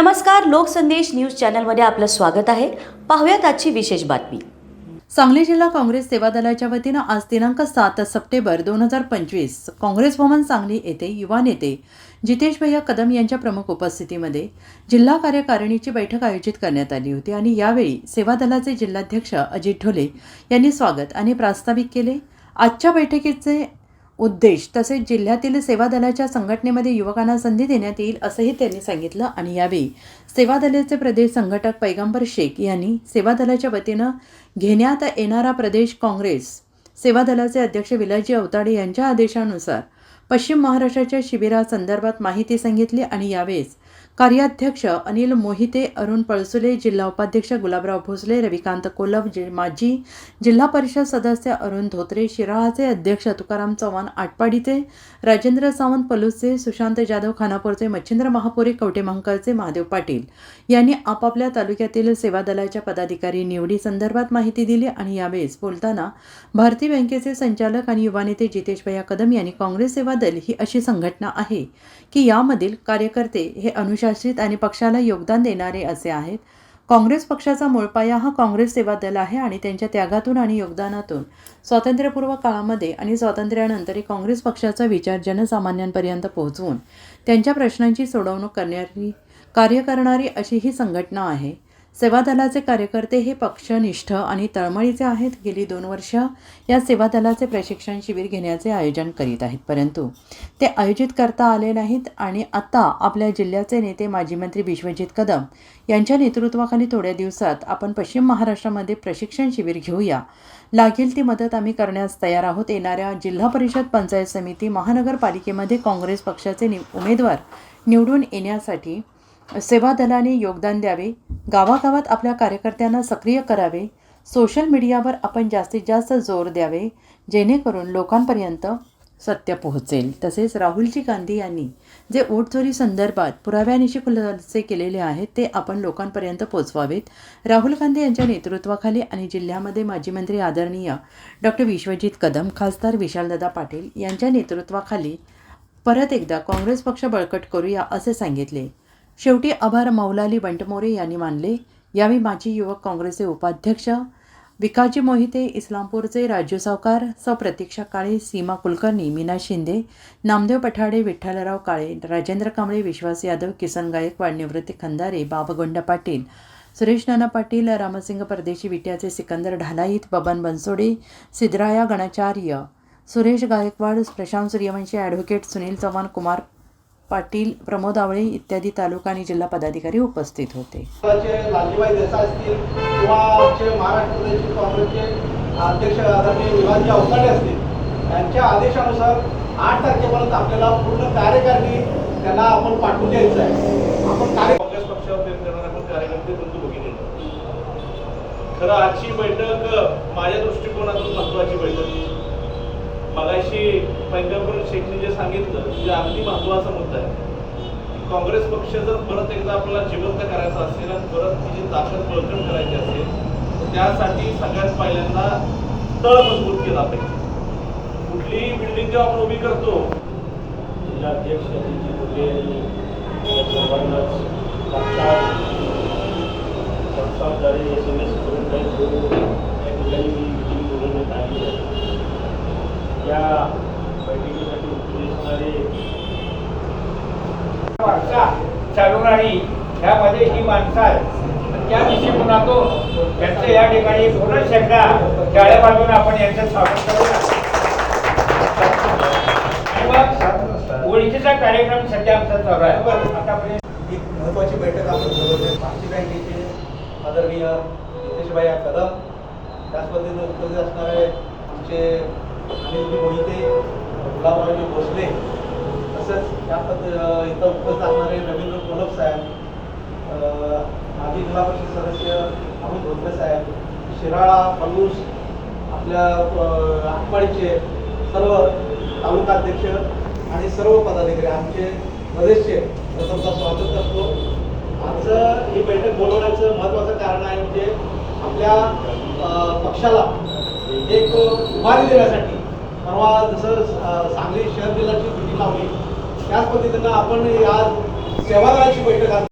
नमस्कार लोकसंदेश न्यूज चॅनलमध्ये आपलं स्वागत आहे. पाहूयात आजची विशेष बातमी. सांगली जिल्हा काँग्रेस सेवा दलाच्या वतीनं आज दिनांक सात सप्टेंबर दोन हजार पंचवीस काँग्रेस भवन सांगली येथे युवा नेते जितेश भैया कदम यांच्या प्रमुख उपस्थितीमध्ये जिल्हा कार्यकारिणीची बैठक आयोजित करण्यात आली होती आणि यावेळी सेवा दलाचे जिल्हाध्यक्ष अजित ढोले यांनी स्वागत आणि प्रास्ताविक केले. आजच्या बैठकीचे उद्देश तसेच जिल्ह्यातील सेवा दलाच्या संघटनेमध्ये युवकांना संधी देण्यात येईल असंही त्यांनी सांगितलं. आणि यावेळी सेवा दलाचे प्रदेश संघटक पैगंबर शेख यांनी सेवा दलाच्या वतीनं घेण्यात येणारा प्रदेश काँग्रेस सेवा दलाचे अध्यक्ष विलाजी अवताडे यांच्या आदेशानुसार पश्चिम महाराष्ट्राच्या शिबिरासंदर्भात माहिती सांगितली आणि यावेळेस कार्याध्यक्ष अनिल मोहिते अरुण पळसुले जिल्हा उपाध्यक्ष गुलाबराव भोसले रविकांत कोलप जि माजी जिल्हा परिषद सदस्य अरुण धोत्रे शिराळाचे अध्यक्ष तुकाराम चव्हाण आटपाडीचे राजेंद्र सावंत पलुसचे सुशांत जाधव खानापूरचे मच्छिंद्र महापुरे कवटेमहांकरचे महादेव पाटील यांनी आपापल्या तालुक्यातील सेवा दलाच्या पदाधिकारी निवडी संदर्भात माहिती दिली आणि यावेळेस बोलताना भारतीय बँकेचे संचालक आणि युवा नेते जितेश भैया कदम यांनी काँग्रेस सेवा दल ही अशी संघटना आहे की यामधील कार्यकर्ते हे अनुशासित आणि पक्षाला योगदान देणारे असे आहेत काँग्रेस पक्षाचा मूळपाया हा काँग्रेस सेवा दल आहे आणि त्यांच्या त्यागातून आणि योगदानातून स्वातंत्र्यपूर्व काळामध्ये आणि स्वातंत्र्यानंतरही काँग्रेस पक्षाचा विचार जनसामान्यांपर्यंत पोहोचवून त्यांच्या प्रश्नांची सोडवणूक करणारी कार्य करणारी अशी ही संघटना आहे सेवा दलाचे कार्यकर्ते हे पक्षनिष्ठ आणि तळमळीचे आहेत. गेली दोन वर्ष या सेवा दलाचे प्रशिक्षण शिबिर घेण्याचे आयोजन करीत आहेत. परंतु ते आयोजित करता आले नाहीत आणि आता आपल्या जिल्ह्याचे नेते माजी मंत्री विश्वजित कदम यांच्या नेतृत्वाखाली थोड्या दिवसात आपण पश्चिम महाराष्ट्रामध्ये प्रशिक्षण शिबिर घेऊया. लागेल ती मदत आम्ही करण्यास तयार आहोत. येणाऱ्या जिल्हा परिषद पंचायत समिती महानगरपालिकेमध्ये काँग्रेस पक्षाचे नि उमेदवार निवडून येण्यासाठी सेवा दलाने योगदान द्यावे. गावागावात आपल्या कार्यकर्त्यांना सक्रिय करावे सोशल मीडियावर आपण जास्तीत जास्त जोर द्यावे जेणेकरून लोकांपर्यंत सत्य पोहोचेल. तसेच राहुलजी गांधी यांनी जे ओटचोरी संदर्भात पुराव्यानिशी खुलासे केलेले आहेत ते आपण लोकांपर्यंत पोचवावेत राहुल गांधी यांच्या नेतृत्वाखाली आणि जिल्ह्यामध्ये माजी मंत्री आदरणीय डॉक्टर विश्वजित कदम खासदार विशालदादा पाटील यांच्या नेतृत्वाखाली परत एकदा काँग्रेस पक्ष बळकट करूया असे सांगितले. शेवटी आभार मौलाली बंटमोरे यांनी मानले. यावेळी माजी युवक काँग्रेसचे उपाध्यक्ष विकाजी मोहिते इस्लामपूरचे राजू सावकार सौ प्रतीक्षा काळे सीमा कुलकर्णी मीना शिंदे नामदेव पठाडे विठ्ठलराव काळे राजेंद्र कांबळे विश्वास यादव किसन गायकवाड निवृत्ती खंदारे बाबगोंड पाटील सुरेश नाना पाटील रामसिंग परदेशी विट्याचे सिकंदर ढालाईत बबन बनसोडे सिद्धराया गणाचार्य सुरेश गायकवाड प्रशांत सूर्यवंशी ॲडव्होकेट सुनील चव्हाण कुमार पाटील प्रमोद आवळे इत्यादी तालुका आणि जिल्हा पदाधिकारी उपस्थित होते. चे लालजीभाई देसाई असतील किंवा आमचे महाराष्ट्र प्रदेश काँग्रेसचे अध्यक्ष आदरणीय विभागीय अवसाडे असतील यांच्या आदेशानुसार आठ तारखेपर्यंत आपल्याला पूर्ण कार्यकारिणी त्यांना आपण पाठवून द्यायचं आहे. आपण कार्य काँग्रेस पक्षावर प्रेम करणारे आपण कार्यकर्ते बंधू भगिनी खरं आजची बैठक माझ्या दृष्टिकोनातून महत्वाची बैठक. मगाशी पैगंबर शेखने जे सांगितलं म्हणजे अगदी महत्त्वाचा मुद्दा आहे. काँग्रेस पक्ष जर परत एकदा आपल्याला जिवंत करायचा असेल आणि परत तिची ताकद बळकट करायची असेल तर त्यासाठी सगळ्यात पहिल्यांदा तळ मजबूत केला पाहिजे. कुठलीही बिल्डिंग जेव्हा आपण उभी करतो जिल्हाध्यक्ष अजितजी बोलले यांनी सर्वांनाच एस एम एस करून काही करून या ठिकाणी मी मिटिंग बोलवण्यात आली आहे या बैठकीसाठी उपस्थित असणारे वारसा प्राणी ह्यामध्ये ही माणसं आहेत. त्या दृष्टिकोनातून त्यांचं या ठिकाणी पुन्हा एकदा शाळ्या बाजून आपण यांचं स्वागत करूया ओळखीचा कार्यक्रम सध्या आमचा चालू आहे. आतापर्यंत एक महत्वाची बैठक आपण बोलवते भारतीय बँकेचे आदरणीय नितेशभाई कदम. त्याच पद्धतीने उपस्थित असणारे आमचे अनिलजी मोहिते गुलाबरावजी भोसले तसंच या पद्धती इथं उपस्थित असणारे रवींद्र कोलप साहेब माजी जिल्हा परिषद सदस्य अमित धोत्रे साहेब शिराळा पलूस आपल्या अ, आटपाडीचे सर्व तालुकाध्यक्ष आणि सर्व पदाधिकारी आमचे प्रदेशचे प्रथमचा स्वागत करतो. आजचं ही बैठक बोलवण्याचं महत्त्वाचं कारण आहे म्हणजे आपल्या पक्षाला एक उभारी देण्यासाठी परवा जसं सांगली शहर जिल्ह्याची मिटिंग लावली त्याच पद्धतीनं आपण आज सेवादलाची बैठक आज